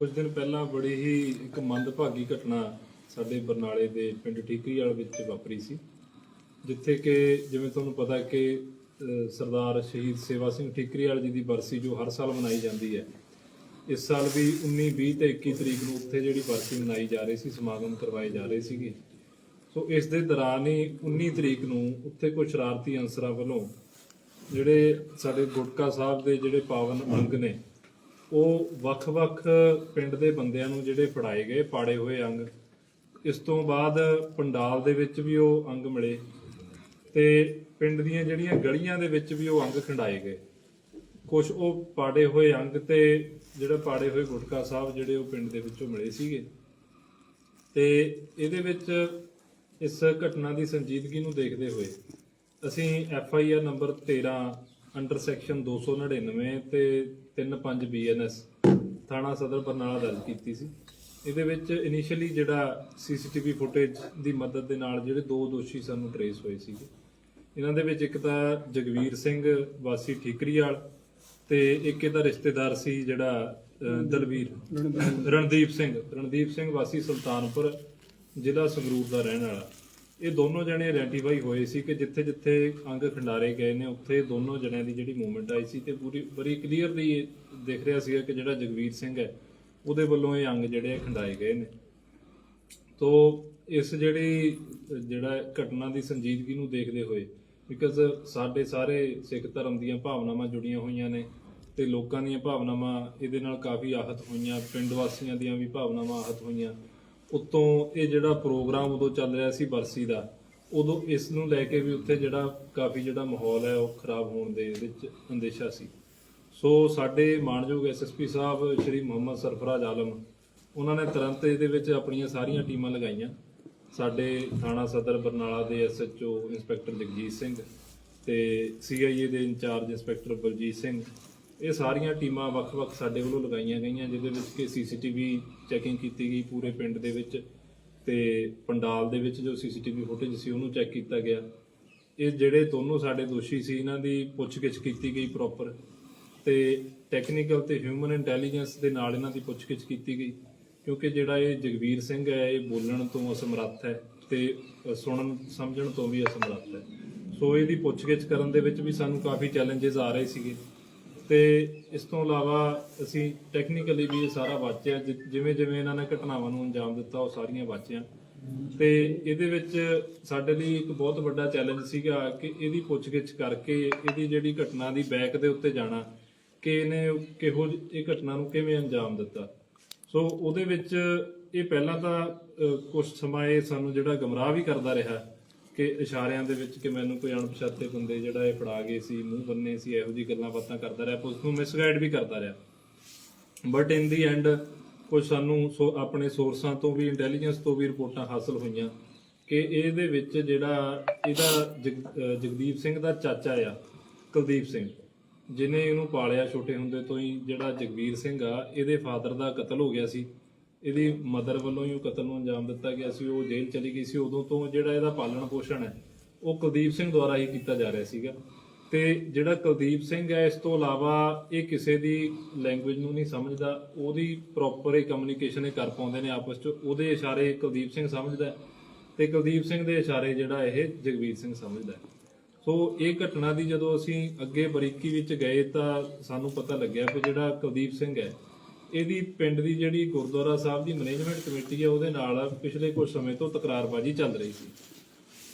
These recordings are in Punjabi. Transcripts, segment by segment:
ਕੁਝ ਦਿਨ ਪਹਿਲਾਂ ਬੜੀ ਹੀ ਇੱਕ ਮੰਦਭਾਗੀ ਘਟਨਾ ਸਾਡੇ ਬਰਨਾਲੇ ਦੇ ਪਿੰਡ ਠੀਕਰੀਵਾਲ ਵਿੱਚ ਵਾਪਰੀ ਸੀ, ਜਿੱਥੇ ਕਿ ਜਿਵੇਂ ਤੁਹਾਨੂੰ ਪਤਾ ਹੈ ਕਿ ਸਰਦਾਰ ਸ਼ਹੀਦ ਸੇਵਾ ਸਿੰਘ ਠੀਕਰੀਵਾਲ ਜੀ ਦੀ ਬਰਸੀ ਜੋ ਹਰ ਸਾਲ ਮਨਾਈ ਜਾਂਦੀ ਹੈ। ਇਸ ਸਾਲ ਵੀ 19 20 ਤੇ 21 ਤਰੀਕ ਨੂੰ ਉੱਥੇ ਜਿਹੜੀ ਬਰਸੀ ਮਨਾਈ ਜਾ ਰਹੀ ਸੀ, ਸਮਾਗਮ ਕਰਵਾਏ ਜਾ ਰਹੇ ਸੀਗੇ। ਸੋ ਇਸ ਦੇ ਦੌਰਾਨ ਹੀ 19 ਤਰੀਕ ਨੂੰ ਉੱਥੇ ਕੋਈ ਸ਼ਰਾਰਤੀ ਅਨਸਰਾਂ ਵੱਲੋਂ ਜਿਹੜੇ ਸਾਡੇ ਗੁਟਕਾ ਸਾਹਿਬ ਦੇ ਜਿਹੜੇ ਪਾਵਨ ਅੰਗ ਨੇ ਉਹ ਵੱਖ-ਵੱਖ ਪਿੰਡ ਦੇ ਬੰਦਿਆਂ ਨੂੰ ਜਿਹੜੇ ਫੜਾਏ ਗਏ, ਪਾੜੇ ਹੋਏ ਅੰਗ। ਇਸ ਤੋਂ ਬਾਅਦ ਪੰਡਾਲ ਦੇ ਵਿੱਚ ਵੀ ਉਹ ਅੰਗ ਮਿਲੇ ਤੇ ਪਿੰਡ ਦੀਆਂ ਜਿਹੜੀਆਂ ਗਲੀਆਂ ਦੇ ਵਿੱਚ ਵੀ ਉਹ ਅੰਗ ਖੰਡਾਏ ਗਏ। ਕੁਝ ਉਹ ਪਾੜੇ ਹੋਏ ਅੰਗ ਤੇ ਜਿਹੜਾ ਪਾੜੇ ਹੋਏ ਗੁਟਕਾ ਸਾਹਿਬ ਜਿਹੜੇ ਉਹ ਪਿੰਡ ਦੇ ਵਿੱਚੋਂ ਮਿਲੇ ਸੀਗੇ। ਤੇ ਇਹਦੇ ਵਿੱਚ ਇਸ ਘਟਨਾ ਦੀ ਸੰਜੀਦਗੀ ਨੂੰ ਦੇਖਦੇ ਹੋਏ ਅਸੀਂ F I R number 13 under section 299 ਤੇ 35 ਬੀਐਨਐਸ ਥਾਣਾ ਸਦਰ ਬਰਨਾਲਾ ਦਰਜ ਕੀਤੀ ਸੀ। ਇਹਦੇ ਵਿੱਚ ਇਨੀਸ਼ੀਅਲੀ ਜਿਹੜਾ ਸੀਸੀਟੀਵੀ ਫੁਟੇਜ ਦੀ ਮਦਦ ਦੇ ਨਾਲ ਜਿਹੜੇ ਦੋ ਦੋਸ਼ੀ ਸਾਨੂੰ ਟਰੇਸ ਹੋਏ ਸੀਗੇ। ਇਹਨਾਂ ਦੇ ਵਿੱਚ ਇੱਕ ਤਾਂ ਜਗਵੀਰ ਸਿੰਘ ਵਾਸੀ ਠੀਕਰੀਵਾਲ ਤੇ ਇੱਕ ਇਹਦਾ ਰਿਸ਼ਤੇਦਾਰ ਸੀ ਜਿਹੜਾ ਦਲਵੀਰ। ਰਣਦੀਪ ਸਿੰਘ। ਰਣਦੀਪ ਸਿੰਘ ਵਾਸੀ ਸੁਲਤਾਨਪੁਰ ਜ਼ਿਲ੍ਹਾ ਸੰਗਰੂਰ ਦਾ ਰਹਿਣ ਵਾਲਾ। ਇਹ ਦੋਨੋਂ ਜਣੇ ਆਇਡੈਂਟੀਫਾਈ ਹੋਏ ਸੀ ਕਿ ਜਿੱਥੇ ਜਿੱਥੇ ਅੰਗ ਖੰਡਾਰੇ ਗਏ ਨੇ, ਉੱਥੇ ਦੋਨੋਂ ਜਣਿਆਂ ਦੀ ਜਿਹੜੀ ਮੂਵਮੈਂਟ ਆਈ ਸੀ ਤੇ ਪੂਰੀ, ਬੜੀ ਕਲੀਅਰਲੀ ਦਿਖ ਰਿਹਾ ਸੀਗਾ ਕਿ ਜਿਹੜਾ ਜਗਵੀਰ ਸਿੰਘ ਹੈ, ਉਹਦੇ ਵੱਲੋਂ ਇਹ ਅੰਗ ਜਿਹੜੇ ਖੰਡਾਏ ਗਏ ਨੇ। ਤੋ ਇਸ ਜਿਹੜੀ, ਜਿਹੜਾ ਘਟਨਾ ਦੀ ਸੰਜੀਦਗੀ ਨੂੰ ਦੇਖਦੇ ਹੋਏ ਬਿਕਾਜ਼ ਸਾਡੇ ਸਾਰੇ ਸਿੱਖ ਧਰਮ ਦੀਆਂ ਭਾਵਨਾਵਾਂ ਜੁੜੀਆਂ ਹੋਈਆਂ ਨੇ ਤੇ ਲੋਕਾਂ ਦੀਆਂ ਭਾਵਨਾਵਾਂ ਇਹਦੇ ਨਾਲ ਕਾਫੀ ਆਹਤ ਹੋਈਆਂ, ਪਿੰਡ ਵਾਸੀਆਂ ਦੀਆਂ ਵੀ ਭਾਵਨਾਵਾਂ ਆਹਤ ਹੋਈਆਂ। ਉਤੋਂ ਇਹ ਜਿਹੜਾ ਪ੍ਰੋਗਰਾਮ ਉਦੋਂ ਚੱਲ ਰਿਹਾ ਸੀ ਬਰਸੀ ਦਾ, ਉਦੋਂ ਇਸ ਨੂੰ ਲੈ ਕੇ ਵੀ ਉੱਥੇ ਜਿਹੜਾ ਕਾਫੀ ਜਿਹੜਾ ਮਾਹੌਲ ਹੈ ਉਹ ਖਰਾਬ ਹੋਣ ਦੇ ਵਿੱਚ ਅੰਦੇਸ਼ਾ ਸੀ। ਸੋ ਸਾਡੇ ਮਾਨਯੋਗ ਐਸਐਸਪੀ ਸਾਹਿਬ ਸ਼੍ਰੀ ਮੁਹੰਮਦ ਸਰਫਰਾਜ਼ ਆਲਮ, ਉਹਨਾਂ ਨੇ ਤੁਰੰਤ ਇਹਦੇ ਵਿੱਚ ਆਪਣੀਆਂ ਸਾਰੀਆਂ ਟੀਮਾਂ ਲਗਾਈਆਂ। ਸਾਡੇ ਥਾਣਾ ਸਦਰ ਬਰਨਾਲਾ ਦੇ ਐਸਐਚਓ ਇੰਸਪੈਕਟਰ ਜਗਜੀਤ ਸਿੰਘ ਤੇ ਸੀਆਈਏ ਦੇ ਇੰਚਾਰਜ ਇੰਸਪੈਕਟਰ ਬਲਜੀਤ ਸਿੰਘ ਇਹ ਸਾਰੀਆਂ ਟੀਮਾਂ ਵੱਖ-ਵੱਖ ਸਾਡੇ ਵੱਲੋਂ ਲਗਾਈਆਂ ਗਈਆਂ, ਜਿਹਦੇ ਵਿੱਚ ਕਿ ਸੀਸੀਟੀਵੀ ਚੈਕਿੰਗ ਕੀਤੀ ਗਈ ਪੂਰੇ ਪਿੰਡ ਦੇ ਵਿੱਚ ਤੇ ਪੰਡਾਲ ਦੇ ਵਿੱਚ ਜੋ ਸੀਸੀਟੀਵੀ ਫੁਟੇਜ ਸੀ ਉਹਨੂੰ ਚੈੱਕ ਕੀਤਾ ਗਿਆ। ਇਹ ਜਿਹੜੇ ਦੋਨੋਂ ਸਾਡੇ ਦੋਸ਼ੀ ਸੀ, ਇਹਨਾਂ ਦੀ ਪੁੱਛਗਿੱਛ ਕੀਤੀ ਗਈ ਪ੍ਰੋਪਰ ਤੇ ਟੈਕਨੀਕਲ ਤੇ ਹਿਊਮਨ ਇੰਟੈਲੀਜੈਂਸ ਦੇ ਨਾਲ ਇਹਨਾਂ ਦੀ ਪੁੱਛਗਿੱਛ ਕੀਤੀ ਗਈ, ਕਿਉਂਕਿ ਜਿਹੜਾ ਇਹ ਜਗਵੀਰ ਸਿੰਘ ਹੈ, ਇਹ ਬੋਲਣ ਤੋਂ ਅਸਮਰੱਥ ਹੈ ਤੇ ਸੁਣਨ, ਸਮਝਣ ਤੋਂ ਵੀ ਅਸਮਰੱਥ ਹੈ। ਸੋ ਇਹਦੀ ਪੁੱਛਗਿੱਛ ਕਰਨ ਦੇ ਵਿੱਚ ਵੀ ਸਾਨੂੰ ਕਾਫੀ ਚੈਲੰਜਸ ਆ ਰਹੇ ਸੀਗੇ। ਤੇ ਇਸ ਤੋਂ ਇਲਾਵਾ ਅਸੀਂ ਟੈਕਨੀਕਲੀ ਵੀ ਇਹ ਸਾਰਾ ਵਾਚਿਆ, ਜਿ- ਜਿਵੇਂ ਜਿਵੇਂ ਇਹਨਾਂ ਨੇ ਘਟਨਾਵਾਂ ਨੂੰ ਅੰਜਾਮ ਦਿੱਤਾ, ਉਹ ਸਾਰੀਆਂ ਵਾਚੀਆਂ। ਤੇ ਇਹਦੇ ਵਿੱਚ ਸਾਡੇ ਲਈ ਇੱਕ ਬਹੁਤ ਵੱਡਾ ਚੈਲੰਜ ਸੀਗਾ ਕਿ ਇਹਦੀ ਪੁੱਛਗਿੱਛ ਕਰਕੇ ਇਹਦੀ ਜਿਹੜੀ ਘਟਨਾ ਦੀ ਬੈਕ ਦੇ ਉੱਤੇ ਜਾਣਾ, ਕਿ ਇਹਨੇ ਕਿਹੋ ਜਿਹੀ- ਇਹ ਘਟਨਾ ਨੂੰ ਕਿਵੇਂ ਅੰਜਾਮ ਦਿੱਤਾ। ਸੋ ਉਹਦੇ ਵਿੱਚ ਇਹ ਪਹਿਲਾਂ ਤਾਂ ਕੁਛ ਸਮਾਂ ਇਹ ਸਾਨੂੰ ਜਿਹੜਾ ਗਮਰਾਹ ਵੀ ਕਰਦਾ ਰਿਹਾ ਕਿ ਇਸ਼ਾਰਿਆਂ ਦੇ ਵਿੱਚ ਕਿ ਮੈਨੂੰ ਕੋਈ ਅਣਪਛਾਤੇ ਬੰਦੇ ਜਿਹੜਾ ਇਹ ਫੜਾ ਗਏ ਸੀ, ਮੂੰਹ ਬੰਨੇ ਸੀ, ਇਹੋ ਜੀ ਗੱਲਾਂ ਬਾਤਾਂ ਕਰਦਾ ਰਿਹਾ, ਪੁਲਿਸ ਨੂੰ ਮਿਸਗਾਈਡ ਵੀ ਕਰਦਾ ਰਿਹਾ। ਬਟ ਇਨ ਦੀ ਐਂਡ ਕੁਝ ਸਾਨੂੰ ਸੋ ਆਪਣੇ ਸੋਰਸਾਂ ਤੋਂ ਵੀ ਇੰਟੈਲੀਜੈਂਸ ਤੋਂ ਵੀ ਰਿਪੋਰਟਾਂ ਹਾਸਲ ਹੋਈਆਂ ਕਿ ਇਹਦੇ ਵਿੱਚ ਜਿਹੜਾ ਇਹਦਾ ਜਗ- ਜਗਦੀਪ ਸਿੰਘ ਦਾ ਚਾਚਾ ਆ, ਕੁਲਦੀਪ ਸਿੰਘ ਜਿਨੇ ਇਹਨੂੰ ਪਾਲਿਆ ਛੋਟੇ ਹੁੰਦੇ ਤੋਂ ਹੀ, ਜਿਹੜਾ ਜਗਵੀਰ ਸਿੰਘ ਆ, ਇਹਦੇ ਫਾਦਰ ਦਾ ਕਤਲ ਹੋ ਗਿਆ ਸੀ। ਇਹਦੀ ਮਦਰ ਵੱਲੋਂ ਹੀ ਉਹ ਕਤਲ ਨੂੰ ਅੰਜਾਮ ਦਿੱਤਾ ਗਿਆ ਸੀ, ਉਹ ਜੇਲ੍ਹ ਚਲੀ ਗਈ ਸੀ। ਉਦੋਂ ਤੋਂ ਜਿਹੜਾ ਇਹਦਾ ਪਾਲਣ ਪੋਸ਼ਣ ਹੈ, ਉਹ ਕੁਲਦੀਪ ਸਿੰਘ ਦੁਆਰਾ ਹੀ ਕੀਤਾ ਜਾ ਰਿਹਾ ਸੀਗਾ। ਤੇ ਜਿਹੜਾ ਕੁਲਦੀਪ ਸਿੰਘ ਹੈ, ਇਸ ਤੋਂ ਇਲਾਵਾ ਇਹ ਕਿਸੇ ਦੀ ਲੈਂਗੁਏਜ ਨੂੰ ਨਹੀਂ ਸਮਝਦਾ, ਉਹਦੀ ਪ੍ਰੋਪਰ ਹੀ ਕਮਿਊਨੀਕੇਸ਼ਨ ਇਹ ਕਰ ਪਾਉਂਦੇ ਨੇ ਆਪਸ ਚ। ਉਹਦੇ ਇਸ਼ਾਰੇ ਕੁਲਦੀਪ ਸਿੰਘ ਸਮਝਦਾ ਹੈ ਤੇ ਕੁਲਦੀਪ ਸਿੰਘ ਦੇ ਇਸ਼ਾਰੇ ਜਿਹੜਾ ਇਹ ਜਗਵੀਰ ਸਿੰਘ ਸਮਝਦਾ ਸੋ ਇਹ ਘਟਨਾ ਦੀ ਜਦੋਂ ਅਸੀਂ ਅੱਗੇ ਬਰੀਕੀ ਵਿੱਚ ਗਏ ਤਾਂ ਸਾਨੂੰ ਪਤਾ ਲੱਗਿਆ ਕਿ ਜਿਹੜਾ ਕੁਲਦੀਪ ਸਿੰਘ ਹੈ ਇਹਦੀ ਪਿੰਡ ਦੀ ਜਿਹੜੀ ਗੁਰਦੁਆਰਾ ਸਾਹਿਬ ਦੀ ਮੈਨੇਜਮੈਂਟ ਕਮੇਟੀ ਹੈ ਉਹਦੇ ਨਾਲ ਪਿਛਲੇ ਕੁਝ ਸਮੇਂ ਤੋਂ ਤਕਰਾਰਬਾਜ਼ੀ ਚੱਲ ਰਹੀ ਸੀ।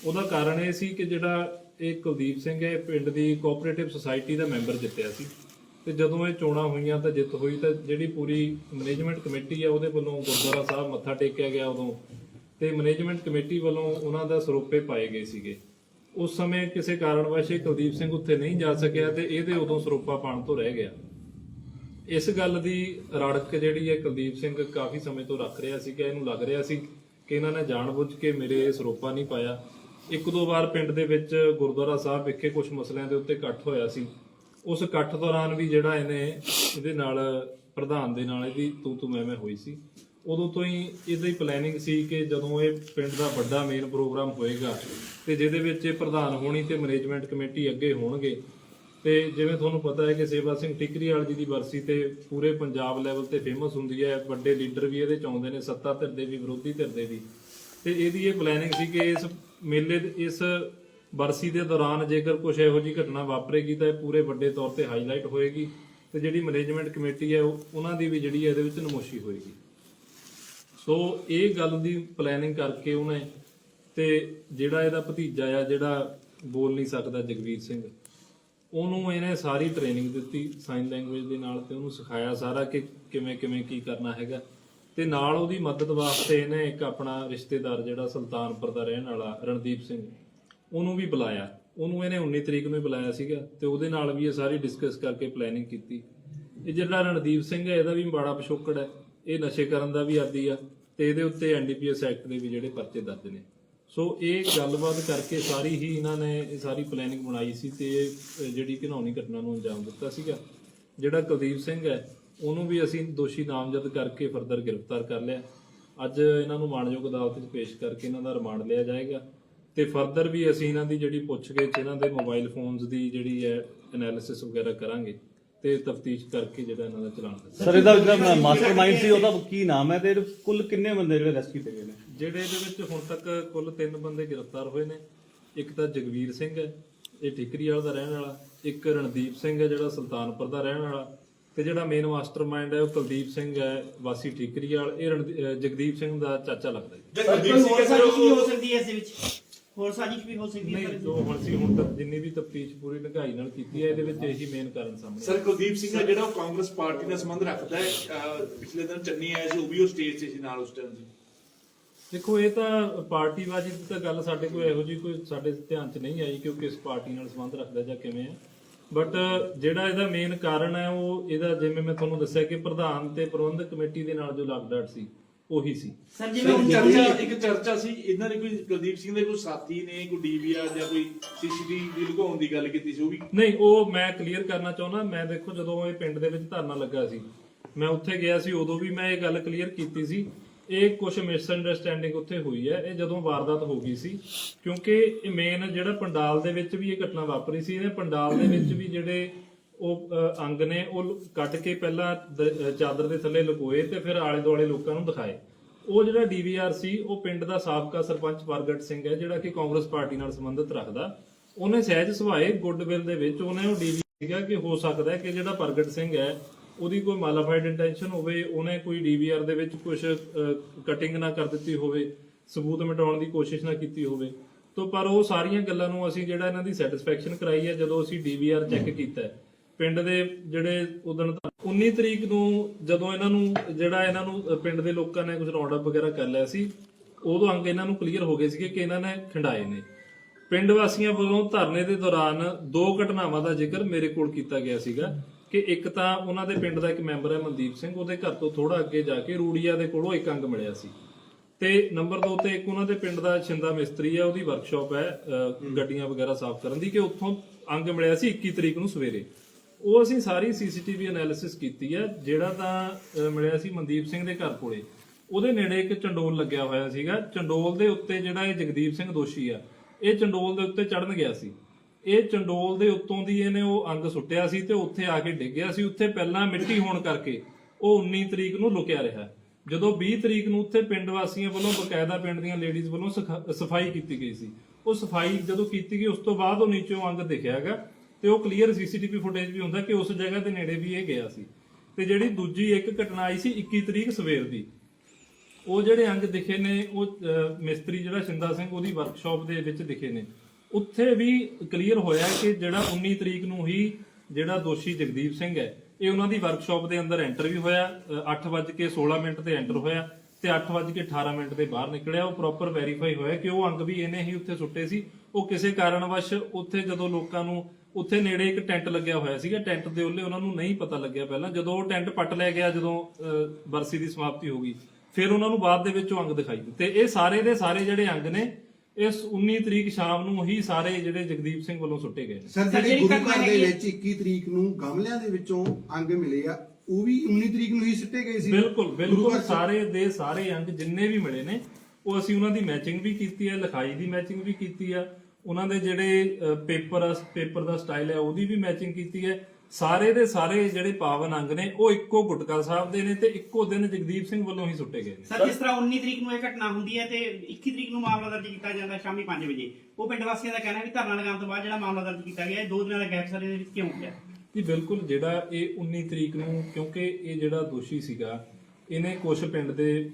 ਉਹਦਾ ਕਾਰਨ ਇਹ ਸੀ ਕਿ ਜਿਹੜਾ ਇਹ ਕੁਲਦੀਪ ਸਿੰਘ ਹੈ ਪਿੰਡ ਦੀ ਕੋਆਪਰੇਟਿਵ ਸੁਸਾਇਟੀ ਦਾ ਮੈਂਬਰ ਜਿੱਤਿਆ ਸੀ। ਤੇ ਜਦੋਂ ਇਹ ਚੋਣਾਂ ਹੋਈਆਂ ਤਾਂ ਜਿੱਤ ਹੋਈ ਤਾਂ ਜਿਹੜੀ ਪੂਰੀ ਮੈਨੇਜਮੈਂਟ ਕਮੇਟੀ ਹੈ ਉਹਦੇ ਵੱਲੋਂ ਗੁਰਦੁਆਰਾ ਸਾਹਿਬ ਮੱਥਾ ਟੇਕਿਆ ਗਿਆ ਉਦੋਂ। ਤੇ ਮੈਨੇਜਮੈਂਟ ਕਮੇਟੀ ਵੱਲੋਂ ਉਹਨਾਂ ਦਾ ਸਰੋਪੇ ਪਾਏ ਗਏ ਸੀਗੇ। ਉਸ ਸਮੇਂ ਕਿਸੇ ਕਾਰਨਵਸ਼ ਇਹ ਕੁਲਦੀਪ ਸਿੰਘ ਉੱਥੇ ਨਹੀਂ ਜਾ ਸਕਿਆ ਤੇ ਇਹਦੇ ਉਦੋਂ ਸਰੋਪਾ ਪਾਣ ਤੋਂ ਰਹਿ ਗਿਆ। ਇਸ ਗੱਲ ਦੀ ਰੜਕ ਜਿਹੜੀ ਹੈ ਕੁਲਦੀਪ ਸਿੰਘ ਕਾਫੀ ਸਮੇਂ ਤੋਂ ਰੱਖ ਰਿਹਾ ਸੀ ਕਿ ਇਹਨੂੰ ਲੱਗ ਰਿਹਾ ਸੀ ਕਿ ਇਹਨਾਂ ਨੇ ਜਾਣਬੁੱਝ ਕੇ ਮੇਰੇ ਇਹ ਸਰੋਪਾ ਨਹੀਂ ਪਾਇਆ। ਇੱਕ ਦੋ ਵਾਰ ਪਿੰਡ ਦੇ ਵਿੱਚ ਗੁਰਦੁਆਰਾ ਸਾਹਿਬ ਵਿਖੇ ਕੁਝ ਮਸਲਿਆਂ ਦੇ ਉੱਤੇ ਇਕੱਠ ਹੋਇਆ ਸੀ। ਉਸ ਇਕੱਠ ਦੌਰਾਨ ਵੀ ਜਿਹੜਾ ਇਹਨੇ ਇਹਦੇ ਨਾਲ, ਪ੍ਰਧਾਨ ਦੇ ਨਾਲ ਇਹਦੀ ਤੂੰ ਤੂੰ ਮੈਂ ਮੈਂ ਹੋਈ ਸੀ। ਉਦੋਂ ਤੋਂ ਹੀ ਇਹਦੀ ਪਲੈਨਿੰਗ ਸੀ ਕਿ ਜਦੋਂ ਇਹ ਪਿੰਡ ਦਾ ਵੱਡਾ ਮੇਨ ਪ੍ਰੋਗਰਾਮ ਹੋਏਗਾ ਤੇ ਜਿਹਦੇ ਵਿੱਚ ਇਹ ਪ੍ਰਧਾਨ ਹੋਣੀ ਤੇ ਮੈਨੇਜਮੈਂਟ ਕਮੇਟੀ ਅੱਗੇ ਹੋਣਗੇ ਤੇ ਜਿਵੇਂ ਤੁਹਾਨੂੰ ਪਤਾ ਹੈ ਕਿ ਸੇਵਾ ਸਿੰਘ ਟਿਕਰੀਵਾਲ ਜੀ ਦੀ ਵਰਸੀ ਤੇ ਪੂਰੇ ਪੰਜਾਬ ਲੈਵਲ ਤੇ ਫੇਮਸ ਹੁੰਦੀ ਹੈ, ਵੱਡੇ ਲੀਡਰ ਵੀ ਇਹਦੇ ਚ ਆਉਂਦੇ ਨੇ, ਸੱਤਾ ਧਿਰ ਦੇ ਵੀ, ਵਿਰੋਧੀ ਧਿਰ ਦੇ ਵੀ। ਤੇ ਇਹਦੀ ਇਹ ਪਲੈਨਿੰਗ ਸੀ ਕਿ ਇਸ ਮੇਲੇ ਇਸ ਵਰਸੀ ਦੇ ਦੌਰਾਨ ਜੇਕਰ ਕੁਝ ਇਹੋ ਜਿਹੀ ਘਟਨਾ ਵਾਪਰੇਗੀ ਤਾਂ ਇਹ ਪੂਰੇ ਵੱਡੇ ਤੌਰ ਤੇ ਹਾਈਲਾਈਟ ਹੋਏਗੀ ਤੇ ਜਿਹੜੀ ਮੈਨੇਜਮੈਂਟ ਕਮੇਟੀ ਹੈ, ਉਹ- ਉਹਨਾਂ ਦੀ ਵੀ ਜਿਹੜੀ ਇਹਦੇ ਵਿੱਚ ਨਮੋਸ਼ੀ ਹੋਏਗੀ। ਸੋ ਇਹ ਗੱਲ ਦੀ ਪਲੈਨਿੰਗ ਕਰਕੇ ਉਹਨੇ ਤੇ ਜਿਹੜਾ ਇਹਦਾ ਭਤੀਜਾ ਆ, ਜਿਹੜਾ ਬੋਲ ਨਹੀਂ ਸਕਦਾ ਜਗਵੀਰ ਸਿੰਘ ਉਹਨੂੰ ਇਹਨੇ ਸਾਰੀ ਟ੍ਰੇਨਿੰਗ ਦਿੱਤੀ ਸਾਈਨ ਲੈਂਗੁਏਜ ਦੇ ਨਾਲ ਤੇ ਉਹਨੂੰ ਸਿਖਾਇਆ ਸਾਰਾ ਕਿ ਕਿਵੇਂ ਕਿਵੇਂ ਕੀ ਕਰਨਾ ਹੈਗਾ। ਤੇ ਨਾਲ ਉਹਦੀ ਮਦਦ ਵਾਸਤੇ ਇਹਨੇ ਇੱਕ ਆਪਣਾ ਰਿਸ਼ਤੇਦਾਰ ਜਿਹੜਾ ਸੁਲਤਾਨਪੁਰ ਦਾ ਰਹਿਣ ਵਾਲਾ ਰਣਦੀਪ ਸਿੰਘ, ਉਹਨੂੰ ਵੀ ਬੁਲਾਇਆ। ਉਹਨੂੰ ਇਹਨੇ 19 ਤਰੀਕ ਨੂੰ ਬੁਲਾਇਆ ਸੀਗਾ ਤੇ ਉਹਦੇ ਨਾਲ ਵੀ ਇਹ ਸਾਰੀ ਡਿਸਕਸ ਕਰਕੇ ਪਲੈਨਿੰਗ ਕੀਤੀ। ਇਹ ਜਿਹੜਾ ਰਣਦੀਪ ਸਿੰਘ ਹੈ, ਇਹਦਾ ਵੀ ਮਾੜਾ ਪਿਛੋਕੜ ਹੈ। ਇਹ ਨਸ਼ੇ ਕਰਨ ਦਾ ਵੀ ਆਦੀ ਆ ਤੇ ਇਹਦੇ ਉੱਤੇ ਐਨਡੀਪੀਐਸ ਐਕਟ ਦੇ ਵੀ ਜਿਹੜੇ ਪਰਚੇ ਦਰਜ ਨੇ। ਸੋ ਇਹ ਗੱਲਬਾਤ ਕਰਕੇ ਸਾਰੀ ਹੀ ਇਹਨਾਂ ਨੇ ਇਹ ਸਾਰੀ ਪਲੈਨਿੰਗ ਬਣਾਈ ਸੀ ਤੇ ਇਹ ਜਿਹੜੀ ਘਿਨੌਣੀ ਘਟਨਾ ਨੂੰ ਅੰਜਾਮ ਦਿੱਤਾ ਸੀਗਾ। ਜਿਹੜਾ ਕੁਲਦੀਪ ਸਿੰਘ ਹੈ, ਉਹਨੂੰ ਵੀ ਅਸੀਂ ਦੋਸ਼ੀ ਨਾਮਜ਼ਦ ਕਰਕੇ ਫਰਦਰ ਗ੍ਰਿਫਤਾਰ ਕਰ ਲਿਆ। ਅੱਜ ਇਹਨਾਂ ਨੂੰ ਮਾਣਯੋਗ ਅਦਾਲਤ ਵਿੱਚ ਪੇਸ਼ ਕਰਕੇ ਇਹਨਾਂ ਦਾ ਰਿਮਾਂਡ ਲਿਆ ਜਾਏਗਾ। ਤੇ ਫਰਦਰ ਵੀ ਅਸੀਂ ਇਹਨਾਂ ਦੀ ਜਿਹੜੀ ਪੁੱਛਗਿੱਛ, ਇਹਨਾਂ ਦੇ ਮੋਬਾਈਲ ਫੋਨਸ ਦੀ ਜਿਹੜੀ ਹੈ ਐਨਾਲਿਸਿਸ ਵਗੈਰਾ ਕਰਾਂਗੇ ਤੇ ਤਫਤੀਸ਼ ਕਰਕੇ ਜਿਹੜਾ ਇਹਨਾਂ ਦਾ ਚਲਾਨ ਦਿੱਤਾ ਸਰ, ਇਹਦਾ ਜਿਹੜਾ ਮਾਸਟਰਮਾਈਂਡ ਸੀ, ਉਹਦਾ ਕੀ ਨਾਮ ਹੈ ਤੇ ਕੁੱਲ ਕਿੰਨੇ ਬੰਦੇ ਜਿਹੜੇ ਅਰੈਸਟ ਕੀਤੇ ਗਏ ਨੇ? ਜਿਹੜੇ ਇਹਦੇ ਵਿੱਚ ਹੁਣ ਤੱਕ ਕੁੱਲ ਤਿੰਨ ਬੰਦੇ ਗ੍ਰਿਫਤਾਰ ਹੋਏ ਨੇ ਇੱਕ ਤਾਂ ਜਗਵੀਰ ਸਿੰਘ ਹੈ ਇਹ ਠਿਕਰੀਵਾਲ ਦਾ ਰਹਿਣ ਵਾਲਾ ਇੱਕ ਰਣਦੀਪ ਸਿੰਘ ਹੈ ਜਿਹੜਾ ਸੁਲਤਾਨਪੁਰ ਦਾ ਰਹਿਣ ਵਾਲਾ ਤੇ ਜਿਹੜਾ ਮੇਨ ਮਾਸਟਰਮਾਈਂਡ ਹੈ ਉਹ ਕੁਲਦੀਪ ਸਿੰਘ ਹੈ ਵਾਸੀ ਠਿਕਰੀਵਾਲ ਇਹ ਜਗਦੀਪ ਸਿੰਘ ਦਾ ਚਾਚਾ ਲੱਗਦਾ ਜੀ। ਹੋ ਸਕਦੀ ਹੈ ਇਸ ਦੇ ਵਿੱਚ। ਹੋਰ ਸਾਜ਼ਿਸ਼ ਵੀ ਹੋ ਸਕਦੀ ਹੈ ਜੋ ਹੁਣ ਸੀ ਹੁਣ ਤੱਕ ਜਿੰਨੀ ਵੀ ਤਫਤੀਸ਼ ਪੂਰੀ ਢੰਗਾਈ ਨਾਲ ਕੀਤੀ ਹੈ ਇਹਦੇ ਵਿੱਚ ਇਹੀ ਮੇਨ ਕਾਰਨ ਸਾਹਮਣੇ ਸਰ ਕੁਲਦੀਪ ਸਿੰਘ ਜਿਹੜਾ ਉਹ ਕਾਂਗਰਸ ਪਾਰਟੀ ਨਾਲ ਸੰਬੰਧ ਰੱਖਦਾ ਹੈ ਪਿਛਲੇ ਦਿਨ ਚੰਨੀ ਆਇਆ ਸੀ ਉਹ ਵੀ ਉਹ ਸਟੇਜ ਤੇ ਸੀ ਨਾਲ ਉਸ ਟਾਈਮ ਸੀ ਦੇਖੋ ਇਹ ਤਾਂ ਪਾਰਟੀਬਾਜ਼ੀ ਦੀ ਤਾਂ ਗੱਲ ਸਾਡੇ ਕੋਲ ਇਹੋ ਜੀ ਕੋਈ ਸਾਡੇ ਧਿਆਨ 'ਚ ਨਹੀਂ ਆਈ ਕਿ ਉਹ ਕਿਸ ਪਾਰਟੀ ਨਾਲ ਸੰਬੰਧ ਰੱਖਦਾ ਜਾਂ ਕਿਵੇਂ ਹੈ ਬਟ ਜਿਹੜਾ ਇਹਦਾ ਮੇਨ ਕਾਰਨ ਹੈ ਉਹ ਇਹਦਾ ਜਿਵੇਂ ਮੈਂ ਤੁਹਾਨੂੰ ਦੱਸਿਆ ਕਿ ਪ੍ਰਧਾਨ ਤੇ ਪ੍ਰਬੰਧਕ ਕਮੇਟੀ ਦੇ ਨਾਲ ਜੋ ਲੱਗਡਾਟ ਸੀ ਉਹੀ ਸੀ। ਸਰ ਜਿਵੇਂ ਹੁਣ ਚਰਚਾ ਇੱਕ ਚਰਚਾ ਸੀ ਇਹਨਾਂ ਨੇ ਕੋਈ ਕੁਲਦੀਪ ਸਿੰਘ ਦੇ ਕੋਈ ਸਾਥੀ ਨੇ ਕੋਈ ਡੀਵੀਆਰ ਜਾਂ ਕੋਈ ਸੀਸੀਟੀਵੀ ਲੁਕਾਉਣ ਦੀ ਗੱਲ ਕੀਤੀ ਸੀ ਉਹ ਵੀ? ਨਹੀਂ ਉਹ ਮੈਂ ਕਲੀਅਰ ਕਰਨਾ ਚਾਹੁੰਦਾ ਮੈਂ ਦੇਖੋ ਜਦੋਂ ਇਹ ਪਿੰਡ ਦੇ ਵਿੱਚ ਧਰਨਾ ਲੱਗਾ ਸੀ ਮੈਂ ਉੱਥੇ ਗਿਆ ਸੀ ਉਦੋਂ ਵੀ ਮੈਂ ਇਹ ਗੱਲ ਕਲੀਅਰ ਕੀਤੀ ਸੀ ਇਹ ਕੁਝ ਮਿਸਅੰਡਰਸਟੈਂਡਿੰਗ ਉੱਥੇ ਹੋਈ ਹੈ ਇਹ ਜਦੋਂ ਵਾਰਦਾਤ ਹੋ ਗਈ ਸੀ ਕਿਉਂਕਿ ਇਹ ਮੇਨ ਜਿਹੜਾ ਪੰਡਾਲ ਦੇ ਵਿੱਚ ਵੀ ਇਹ ਘਟਨਾ ਵਾਪਰੀ ਸੀ ਇਹ ਪੰਡਾਲ ਦੇ ਵਿੱਚ ਵੀ ਜਿਹੜੇ ਉਹ ਅ, ਅੰਗ ਨੇ ਉਹ ਕੱਟ ਕੇ ਪਹਿਲਾਂ ਦ- ਚਾਦਰ ਦੇ ਥੱਲੇ ਲੁਕੋਏ ਤੇ ਫਿਰ ਆਲੇ ਦੁਆਲੇ ਲੋਕਾਂ ਨੂੰ ਦਿਖਾਏ। ਉਹ ਜਿਹੜਾ ਡੀਵੀਆਰ ਸੀ ਉਹ ਪਿੰਡ ਦਾ ਸਾਬਕਾ ਸਰਪੰਚ ਪ੍ਰਗਟ ਸਿੰਘ ਹੈ ਜਿਹੜਾ ਕਿ ਕਾਂਗਰਸ ਪਾਰਟੀ ਨਾਲ ਸੰਬੰਧਿਤ ਰੱਖਦਾ। ਉਹਨੇ ਸਹਿਜ ਸੁਭਾਏ ਗੁੱਡਵਿਲ ਦੇ ਵਿੱਚ ਉਹਨੇ ਉਹ ਡੀਵੀ ਸੀਗਾ ਕਿ ਹੋ ਸਕਦਾ ਹੈ ਕਿ ਜਿਹੜਾ ਪ੍ਰਗਟ ਸਿੰਘ ਹੈ ਉਹਦੀ ਕੋਈ ਮਾਲਾਫਾਈਡ ਇੰਟੈਂਸ਼ਨ ਹੋਵੇ ਉਹਨੇ ਕੋਈ ਡੀਵੀਆਰ ਦੇ ਵਿੱਚ ਕੁਝ ਕਟਿੰਗ ਨਾ ਕਰ ਦਿੱਤੀ ਹੋਵੇ ਸਬੂਤ ਮਿਟਾਉਣ ਦੀ ਕੋਸ਼ਿਸ਼ ਨਾ ਕੀਤੀ ਹੋਵੇ ਤੋਂ ਪਰ ਉਹ ਸਾਰੀਆਂ ਗੱਲਾਂ ਨੂੰ ਅਸੀਂ ਜਿਹੜਾ ਇਹਨਾਂ ਦੀ ਸੈਟੀਸਫੈਕਸ਼ਨ ਕਰਾਈ ਹੈ ਜਦੋਂ ਅਸੀਂ ਡੀਵੀਆਰ ਚੈੱਕ ਕੀਤਾ। ਪਿੰਡ ਦੇ ਜਿਹੜੇ ਉਦਣ 19 ਤਰੀਕ ਨੂੰ ਜਦੋਂ ਇਹਨਾਂ ਨੂੰ ਜਿਹੜਾ ਇਹਨਾਂ ਨੂੰ ਪਿੰਡ ਦੇ ਲੋਕਾਂ ਨੇ ਕੁਝ ਰੌਂਡ ਅਪ ਵਗੈਰਾ ਕਰ ਲਿਆ ਸੀ ਉਦੋਂ ਅੰਗ ਇਹਨਾਂ ਨੂੰ ਕਲੀਅਰ ਹੋ ਗਏ ਸੀਗੇ ਕਿ ਇਹਨਾਂ ਨੇ ਖੰਡਾਏ ਨੇ। ਪਿੰਡ ਵਾਸੀਆਂ ਵੱਲੋਂ ਧਰਨੇ ਦੇ ਦੌਰਾਨ ਦੋ ਘਟਨਾਵਾਂ ਦਾ ਜ਼ਿਕਰ ਮੇਰੇ ਕੋਲ ਕੀਤਾ ਗਿਆ ਸੀਗਾ। ਕਿ ਇੱਕ ਤਾਂ ਉਹਨਾਂ ਦੇ ਪਿੰਡ ਦਾ ਇੱਕ ਮੈਂਬਰ ਹੈ ਮਨਦੀਪ ਸਿੰਘ ਉਹਦੇ ਘਰ ਤੋਂ ਥੋੜਾ ਅੱਗੇ ਜਾ ਕੇ ਰੂੜੀਆ ਦੇ ਕੋਲੋਂ ਇੱਕ ਅੰਗ ਮਿਲਿਆ ਸੀ। ਤੇ ਨੰਬਰ 2 ਤੇ ਇੱਕ ਉਹਨਾਂ ਦੇ ਪਿੰਡ ਦਾ ਛਿੰਦਾ ਮਿਸਤਰੀ ਹੈ ਉਹਦੀ ਵਰਕਸ਼ਾਪ ਹੈ ਗੱਡੀਆਂ ਵਗੈਰਾ ਸਾਫ਼ ਕਰਨ ਦੀ ਕਿ ਉੱਥੋਂ ਅੰਗ ਮਿਲਿਆ ਸੀ 21 ਤਰੀਕ ਨੂੰ ਸਵੇਰੇ। ਉਹ ਅਸੀਂ ਸਾਰੀ ਸੀਸੀਟੀਵੀ ਐਨਾਲਿਸਿਸ ਕੀਤੀ ਹੈ ਜਿਹੜਾ ਤਾਂ ਮਿਲਿਆ ਸੀ ਮਨਦੀਪ ਸਿੰਘ ਦੇ ਘਰ ਕੋਲੇ। ਉਹਦੇ ਨੇੜੇ ਇੱਕ ਚੰਡੋਲ ਲੱਗਿਆ ਹੋਇਆ ਸੀਗਾ। ਚੰਡੋਲ ਦੇ ਉੱਤੇ ਜਿਹੜਾ ਇਹ ਜਗਦੀਪ ਸਿੰਘ ਦੋਸ਼ੀ ਆ ਇਹ ਚੰਡੋਲ ਦੇ ਉੱਤੇ ਚੜਨ ਗਿਆ ਸੀ। ਇਹ ਚੰਡੋਲ ਦੇ ਉੱਤੋਂ ਦੀ ਇਹਨੇ ਉਹ ਅੰਗ ਸੁੱਟਿਆ ਸੀ ਤੇ ਉੱਥੇ ਆ ਕੇ ਡਿੱਗਿਆ ਸੀ। ਉੱਥੇ ਪਹਿਲਾਂ ਮਿੱਟੀ ਹੋਣ ਕਰਕੇ ਉਹ 19 ਤਰੀਕ ਨੂੰ ਲੁਕਿਆ ਰਿਹਾ। ਜਦੋਂ 20 ਤਰੀਕ ਨੂੰ ਉੱਥੇ ਪਿੰਡ ਵਾਸੀਆਂ ਵੱਲੋਂ ਬਕਾਇਦਾ ਪਿੰਡ ਦੀਆਂ ਲੇਡੀਜ਼ ਵੱਲੋਂ ਸਫ਼ਾਈ ਕੀਤੀ ਗਈ ਸੀ। ਉਹ ਸਫ਼ਾਈ ਜਦੋਂ ਕੀਤੀ ਗਈ, ਉਸ ਤੋਂ ਬਾਅਦ ਉਹ ਨੀਚੋਂ ਅੰਗ ਦਿਖਿਆਗਾ ਤੇ ਉਹ ਕਲੀਅਰ ਸੀਸੀਟੀਵੀ ਫੁਟੇਜ ਵੀ ਹੁੰਦਾ ਕਿ ਉਸ ਜਗ੍ਹਾ ਦੇ ਨੇੜੇ ਵੀ ਇਹ ਗਿਆ ਸੀ। ਤੇ ਜਿਹੜੀ ਦੂਜੀ ਇੱਕ ਘਟਨਾ ਆਈ ਸੀ 21 ਤਰੀਕ ਸਵੇਰ ਦੀ। ਉਹ ਜਿਹੜੇ ਅੰਗ ਦਿਖੇ ਨੇ, ਉਹ ਮਿਸਤਰੀ ਜਿਹੜਾ ਸ਼ਿੰਦਾ ਸਿੰਘ ਉਹਦੀ ਵਰਕਸ਼ਾਪ ਦੇ ਵਿੱਚ ਦਿਖੇ ਨੇ। ਉੱਥੇ ਵੀ ਕਲੀਅਰ ਹੋਇਆ ਕਿ ਜਿਹੜਾ 19 ਤਰੀਕ ਨੂੰ ਹੀ ਜਿਹੜਾ ਦੋਸ਼ੀ ਜਗਦੀਪ ਸਿੰਘ ਹੈ ਇਹ ਉਹਨਾਂ ਦੀ ਵਰਕਸ਼ਾਪ ਦੇ ਅੰਦਰ ਐਂਟਰ ਵੀ ਹੋਇਆ 8:16 ਮਿੰਟ ਤੇ ਐਂਟਰ ਹੋਇਆ ਤੇ 8:18 ਮਿੰਟ ਦੇ ਬਾਹਰ ਨਿਕਲਿਆ। ਉਹ ਪ੍ਰੋਪਰ ਵੈਰੀਫਾਈ ਹੋਇਆ ਕਿ ਉਹ ਅੰਗ ਵੀ ਇਹਨੇ ਹੀ ਉੱਥੇ ਸੁੱਟੇ ਸੀ। ਉਹ ਕਿਸੇ ਕਾਰਨਵਸ਼ ਉੱਥੇ ਜਦੋਂ ਲੋਕਾਂ ਨੂੰ ਉੱਥੇ ਨੇੜੇ ਇੱਕ ਟੈਂਟ ਲੱਗਿਆ ਹੋਇਆ ਸੀਗਾ ਟੈਂਟ ਦੇ ਉੱਲੇ ਉਹਨਾਂ ਨੂੰ ਨਹੀਂ ਪਤਾ ਲੱਗਿਆ ਪਹਿਲਾਂ। ਜਦੋਂ ਉਹ ਟੈਂਟ ਪੱਟ ਲਿਆ ਗਿਆ ਜਦੋਂ ਅਹ, ਬਰਸੀ ਦੀ ਸਮਾਪਤੀ ਹੋ ਗਈ ਫਿਰ ਉਹਨਾਂ ਨੂੰ ਬਾਅਦ ਦੇ ਵਿੱਚ ਉਹ ਅੰਗ ਦਿਖਾਈ ਤੇ ਇਹ ਸਾਰੇ ਦੇ ਸਾਰੇ ਜਿਹੜੇ ਅੰਗ ਨੇ ਇਸ 19 ਤਰੀਕ ਸ਼ਾਮ ਨੂੰ ਹੀ ਸਾਰੇ ਜਿਹੜੇ ਜਗਦੀਪ ਸਿੰਘ ਵੱਲੋਂ ਸੁੱਟੇ ਗਏ ਨੇ। ਸਰ ਜਿਹੜੇ ਗੁਰੂ ਘਰ ਦੇ ਵਿੱਚ 21 ਤਰੀਕ ਨੂੰ ਗਮਲਿਆਂ ਦੇ ਵਿੱਚੋਂ ਅੰਗ ਮਿਲੇ ਆ ਉਹ ਵੀ 19 ਤਰੀਕ ਨੂੰ ਹੀ ਸਿੱਟੇ ਗਏ ਸੀ। ਬਿਲਕੁਲ ਬਿਲਕੁਲ। ਸਾਰੇ ਦੇ ਸਾਰੇ ਅੰਗ ਜਿੰਨੇ ਵੀ ਮਿਲੇ ਨੇ ਉਹ ਅਸੀਂ ਉਹਨਾਂ ਦੀ ਮੈਚਿੰਗ ਵੀ ਕੀਤੀ ਹੈ ਲਿਖਾਈ ਦੀ ਮੈਚਿੰਗ ਵੀ ਕੀਤੀ ਆ ਉਹਨਾਂ ਦੇ ਜਿਹੜੇ ਪੇਪਰ ਪੇਪਰ ਦਾ ਸਟਾਈਲ ਹੈ ਉਹਦੀ ਵੀ ਮੈਚਿੰਗ ਕੀਤੀ ਹੈ। ਸਾਰੇ ਦੇ ਸਾਰੇ ਜਿਹੜੇ ਪਾਵਨ ਅੰਗ ਨੇ ਉਹ ਇੱਕੋ ਗੁਟਕਾ ਸਾਹਿਬ ਦੇ ਨੇ ਤੇ ਇੱਕੋ ਦਿਨ ਜਗਦੀਪ ਸਿੰਘ ਵੱਲੋਂ ਹੀ ਸੁੱਟੇ ਗਏ ਨੇ। ਸਰ ਜਿਸ ਤਰ੍ਹਾਂ 19 ਤਰੀਕ ਨੂੰ ਇਹ ਘਟਨਾ ਹੁੰਦੀ ਹੈ ਤੇ 21 ਤਰੀਕ ਨੂੰ ਮਾਮਲਾ ਦਰਜ ਕੀਤਾ ਜਾਂਦਾ ਸ਼ਾਮੀ 5 ਵਜੇ। ਉਹ ਪਿੰਡ ਵਾਸੀਆਂ ਦਾ ਕਹਿਣਾ ਹੈ ਵੀ ਧਰਨਾ ਲਗਾਉਣ ਤੋਂ ਬਾਅਦ ਜਿਹੜਾ ਮਾਮਲਾ ਦਰਜ ਕੀਤਾ ਗਿਆ ਇਹ ਦੋ ਦਿਨਾਂ ਦਾ ਗੈਪ ਸਰ ਇਹਦੇ ਵਿੱਚ ਕਿਉਂ ਗਿਆ ਜੀ ਬਿਲਕੁਲ ਜਿਹੜਾ ਇਹ 19 ਤਰੀਕ ਨੂੰ ਕਿਉਂਕਿ ਇਹ ਜਿਹੜਾ ਦੋਸ਼ੀ ਸੀਗਾ ਇਹਨੇ ਕੁਝ ਪਿੰਡ ਦੇ